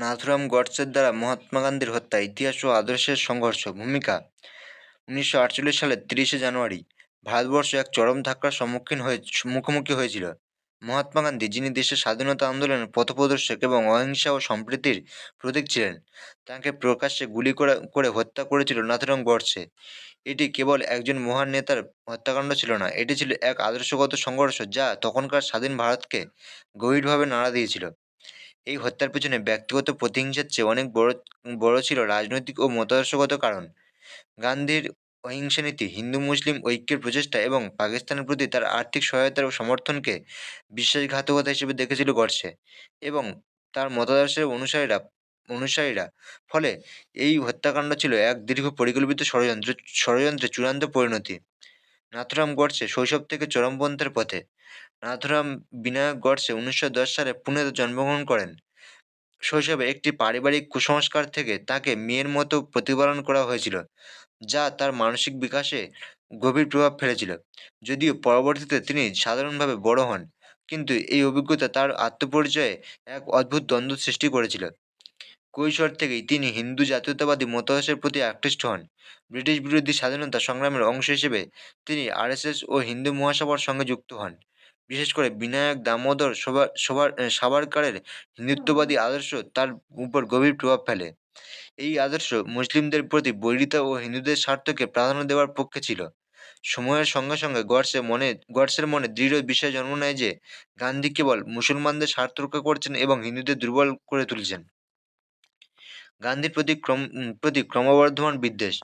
নাথুরাম গডসের দ্বারা মহাত্মা গান্ধীর হত্যা ইতিহাস ও আদর্শের সংঘর্ষ ভূমিকা। উনিশশো আটচল্লিশ সালের তিরিশে জানুয়ারি ভারতবর্ষ এক চরম ধাক্কার সম্মুখীন হয়ে, মুখোমুখি হয়েছিল। মহাত্মা গান্ধী, যিনি দেশের স্বাধীনতা আন্দোলনের পথপ্রদর্শক এবং অহিংসা ও সম্প্রীতির প্রতীক ছিলেন, তাকে প্রকাশ্যে গুলি করে করে হত্যা করেছিল নাথুরাম গডসে। এটি কেবল একজন মহান নেতার হত্যাকাণ্ড ছিল না, এটি ছিল এক আদর্শগত সংঘর্ষ যা তখনকার স্বাধীন ভারতকে গভীরভাবে নাড়া দিয়েছিল। এই হত্যার পেছনে ব্যক্তিগত প্রতিহিংসার চেয়ে অনেক বড় বড় ছিল রাজনৈতিক ও মতাদর্শগত কারণ। গান্ধীর অহিংসা নীতি, হিন্দু মুসলিম ঐক্যের প্রচেষ্টা এবং পাকিস্তানের প্রতি তার আর্থিক সহায়তার ও সমর্থনকে বিশ্বাসঘাতকতা হিসেবে দেখেছিল গডসে এবং তার মতাদর্শের অনুসারীরা অনুসারীরা। ফলে এই হত্যাকাণ্ড ছিল এক দীর্ঘ পরিকল্পিত ষড়যন্ত্র, ষড়যন্ত্রের চূড়ান্ত পরিণতি। নাথুরাম গডসে শৈশব থেকে চরমপন্থের পথে। নাথুরাম বিনায়ক গডসে উনিশশো দশ সালে পুনেতে জন্মগ্রহণ করেন। শৈশবে একটি পারিবারিক কুসংস্কার থেকে তাকে মেয়ের মতো প্রতিপালন করা হয়েছিল, যা তার মানসিক বিকাশে গভীর প্রভাব ফেলেছিল। যদিও পরবর্তীতে তিনি সাধারণভাবে বড় হন, কিন্তু এই অভিজ্ঞতা তার আত্মপরিচয়ে এক অদ্ভুত দ্বন্দ্ব সৃষ্টি করেছিল। কৈশোর থেকেই তিনি হিন্দু জাতীয়তাবাদী মতাদর্শের প্রতি আকৃষ্ট হন। ব্রিটিশ বিরোধী স্বাধীনতা সংগ্রামের অংশ হিসেবে তিনি আরএসএস ও হিন্দু মহাসভার সঙ্গে যুক্ত হন। বিশেষ করে বিনায়ক দামোদর সবার সাভারকারের হিন্দুত্ববাদী আদর্শ তার উপর গভীর প্রভাব ফেলে। এই আদর্শ মুসলিমদের প্রতি বৈরিতা ও হিন্দুদের স্বার্থকে প্রাধান্য দেওয়ার পক্ষে ছিল। সময়ের সঙ্গে সঙ্গে গডসে মনে, গডসের মনে দৃঢ় বিষয় জন্ম নেয় যে, গান্ধী কেবল মুসলমানদের স্বার্থ রক্ষা করছেন এবং হিন্দুদের দুর্বল করে তুলছেন। গান্ধীর প্রতি ক্রম প্রতি ক্রমবর্ধমান বিদ্বেষ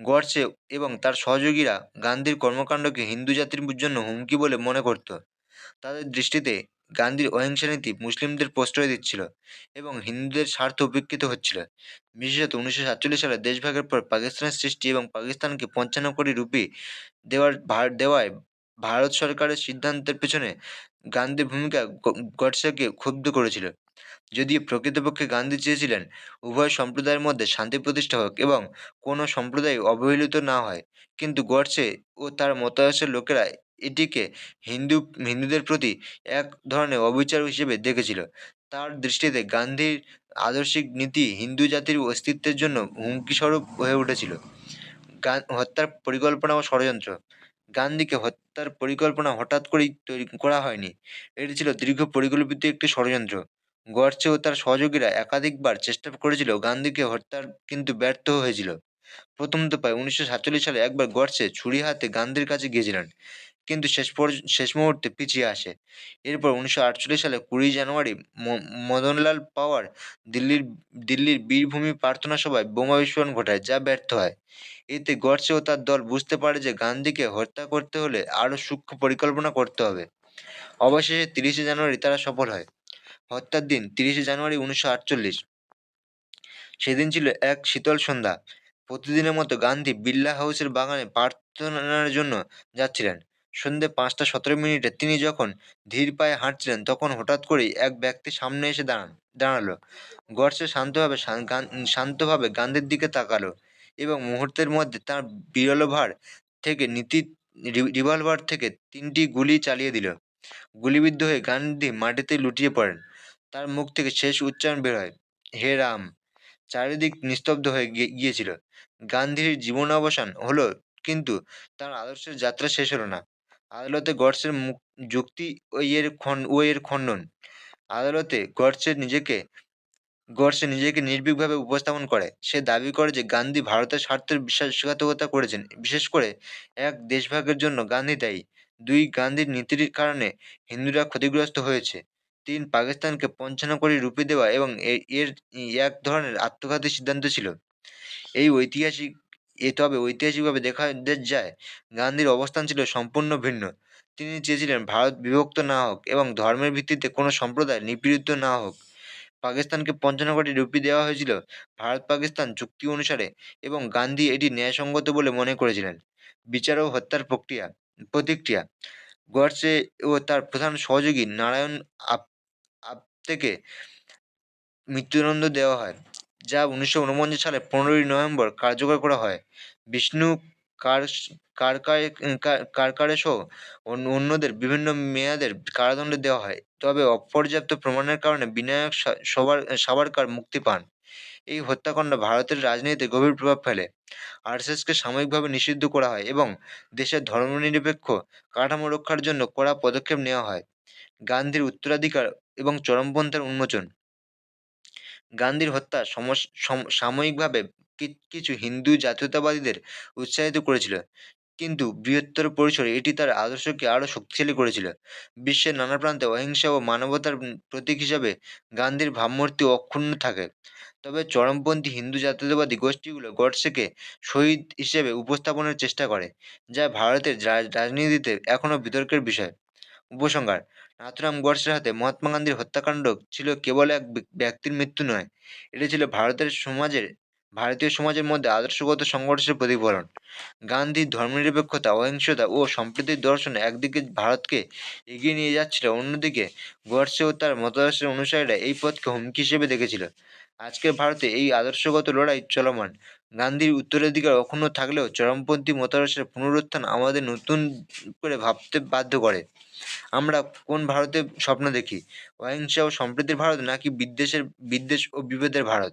গডসে এবং তার সহযোগীরা গান্ধীর কর্মকাণ্ডকে হিন্দু জাতির জন্য হুমকি বলে মনে করত। তাদের দৃষ্টিতে গান্ধীর অহিংসা নীতি মুসলিমদের প্রশ্রয় দিচ্ছিল এবং হিন্দুদের স্বার্থ উপেক্ষিত হচ্ছিল। বিশেষত উনিশশো সাতচল্লিশ সালে দেশভাগের পর পাকিস্তানের সৃষ্টি এবং পাকিস্তানকে পঞ্চান্ন কোটি রুপি দেওয়ার ভার, দেওয়ায় ভারত সরকারের সিদ্ধান্তের পেছনে গান্ধীর ভূমিকা গডসেকে ক্ষুব্ধ করেছিল। যদিও প্রকৃতপক্ষে গান্ধী চেয়েছিলেন উভয় সম্প্রদায়ের মধ্যে শান্তি প্রতিষ্ঠা হোক এবং কোনো সম্প্রদায় অবহেলিত না হয়, কিন্তু গডসে ও তার মতাদর্শের লোকেরা এটিকে হিন্দু, হিন্দুদের প্রতি এক ধরনের অবিচার হিসেবে দেখেছিল। তার দৃষ্টিতে গান্ধীর আদর্শিক নীতি হিন্দু জাতির অস্তিত্বের জন্য হুমকিস্বরূপ হয়ে উঠেছিল। হত্যার পরিকল্পনা ও ষড়যন্ত্র। গান্ধীকে হত্যার পরিকল্পনা হঠাৎ করেই তৈরি করা হয়নি। এটি ছিল দীর্ঘ পরিকল্পিত একটি ষড়যন্ত্র। গডসে ও তার সহযোগীরা একাধিকবার চেষ্টা করেছিল গান্ধীকে হত্যার, কিন্তু ব্যর্থ হয়েছিল। প্রথম দফায় উনিশশো সাতচল্লিশ সালে একবার গডসে ছুরি হাতে গান্ধীর কাছে গিয়েছিলেন, কিন্তু শেষ শেষ মুহূর্তে পিছিয়ে আসে। এরপর উনিশশো আটচল্লিশ সালে কুড়ি জানুয়ারি মদনলাল পাওয়ার দিল্লির দিল্লির বীরভূমি প্রার্থনা সভায় বোমা বিস্ফোরণ ঘটায়, যা ব্যর্থ হয়। এতে গডসে ও তার দল বুঝতে পারে যে গান্ধীকে হত্যা করতে হলে আরও সূক্ষ্ম পরিকল্পনা করতে হবে। অবশেষে তিরিশে জানুয়ারি তারা সফল হয়। হত্যার দিন তিরিশে জানুয়ারি উনিশশো আটচল্লিশ। সেদিন ছিল এক শীতল সন্ধ্যা। প্রতিদিনের মতো গান্ধী বিড়লা হাউসের বাগানে প্রার্থনার জন্য যাচ্ছিলেন। সন্ধে পাঁচটা সতেরো মিনিটে তিনি যখন ধীর পায়ে হাঁটছিলেন, তখন হঠাৎ করেই এক ব্যক্তি সামনে এসে দাঁড়ান, দাঁড়াল। গডসে শান্তভাবে শান্তভাবে গান্ধীর দিকে তাকালো এবং মুহূর্তের মধ্যে তার বিরলভার থেকে নীতি রিভলভার থেকে তিনটি গুলি চালিয়ে দিল। গুলিবিদ্ধ হয়ে গান্ধী মাটিতে লুটিয়ে পড়েন। তার মুখ থেকে শেষ উচ্চারণ বের হয়, হে রাম। চারিদিক নিস্তব্ধ হয়ে গিয়েছিল। গান্ধীর জীবন অবসান হলো কিন্তু তার আদর্শের যাত্রা শেষ হলো না। আদালতে গডসের মুখ, যুক্তি ও এর ও এর খণ্ডন। আদালতে গডসের নিজেকে, গডসে নিজেকে নির্ভীকভাবে উপস্থাপন করে। সে দাবি করে যে গান্ধী ভারতের স্বার্থের বিশ্বাসঘাতকতা করেছেন। বিশেষ করে এক দেশভাগের জন্য গান্ধী দায়ী। দুই গান্ধীর নীতির কারণে হিন্দুরা ক্ষতিগ্রস্ত হয়েছে। তিন পাকিস্তানকে পঞ্চান্ন কোটি রুপি দেওয়া এবং এর এক ধরনের আত্মঘাতী সিদ্ধান্ত ছিল। এই ঐতিহাসিক, এ তবে ঐতিহাসিকভাবে দেখা যায় গান্ধীর অবস্থান ছিল সম্পূর্ণ ভিন্ন। তিনি চেয়েছিলেন ভারত বিভক্ত না হোক এবং ধর্মের ভিত্তিতে কোনো সম্প্রদায় নিপীড়িত না হোক। পাকিস্তানকে পঞ্চান্ন কোটি রুপি দেওয়া হয়েছিল ভারত পাকিস্তান চুক্তি অনুসারে এবং গান্ধী এটি ন্যায়সঙ্গত বলে মনে করেছিলেন। বিচার ও হত্যার প্রক্রিয়া, প্রতিক্রিয়া গডসে ও তার প্রধান সহযোগী নারায়ণ আপ থেকে মৃত্যুদণ্ড দেওয়া হয়, যা উনিশশো উনপঞ্চাশ সালে পনেরোই নভেম্বর কার্যকর করা হয়। বিষ্ণু কার কারকারে কারকারে সহ অন্যদের বিভিন্ন মেয়াদের কারাদণ্ড দেওয়া হয়, তবে অপর্যাপ্ত প্রমাণের কারণে বিনায়ক সবার সাভারকর মুক্তি পান। এই হত্যাকাণ্ড ভারতের রাজনীতিতে গভীর প্রভাব ফেলে। আরএসএসকে সাময়িকভাবে নিষিদ্ধ করা হয় এবং দেশের ধর্মনিরপেক্ষ কাঠামো রক্ষার জন্য কড়া পদক্ষেপ নেওয়া হয়। গান্ধীর উত্তরাধিকার এবং চরমপন্থার উন্মোচন। গান্ধীর হত্যা সাময়িকভাবে কিছু হিন্দু জাতীয়তাবাদীদের উৎসাহিত করেছিল। কিন্তু বৃহত্তর পরিসরে এটি তার আদর্শকে আরও শক্তিশালী করেছিল। বিশ্বের নানা প্রান্তে অহিংসা ও মানবতার প্রতীক হিসাবে গান্ধীর ভাবমূর্তি অক্ষুণ্ণ থাকে। তবে চরমপন্থী হিন্দু জাতীয়তাবাদী গোষ্ঠীগুলো গডসেকে শহীদ হিসেবে উপস্থাপনের চেষ্টা করে, যা ভারতের রাজনীতিতে এখনও বিতর্কের বিষয়। উপসংহার নাথুরাম গডসের হাতে মহাত্মা গান্ধীর হত্যাকাণ্ড ছিল কেবল এক ব্যক্তির মৃত্যু নয়। এটি ছিল ভারতের সমাজের, ভারতীয় সমাজের মধ্যে আদর্শগত সংঘর্ষের প্রতিফলন। গান্ধীর ধর্মনিরপেক্ষতা, অহিংসতা ও সম্প্রীতির দর্শন একদিকে ভারতকে এগিয়ে নিয়ে যাচ্ছিল, অন্যদিকে গডসে ও তার মতাদর্শের অনুসারীরা এই পথকে হুমকি হিসেবে দেখেছিল। আজকের ভারতে এই আদর্শগত লড়াই চলমান। গান্ধীর উত্তরাধিকার অক্ষুণ্ণ থাকলেও চরমপন্থী মতাদর্শের পুনরুত্থান আমাদের নতুন করে ভাবতে বাধ্য করে। আমরা কোন ভারতে স্বপ্ন দেখি? অহিংসা ও সম্প্রীতির ভারত নাকি বিদ্বেষের বিদ্বেষ ও বিভেদের ভারত?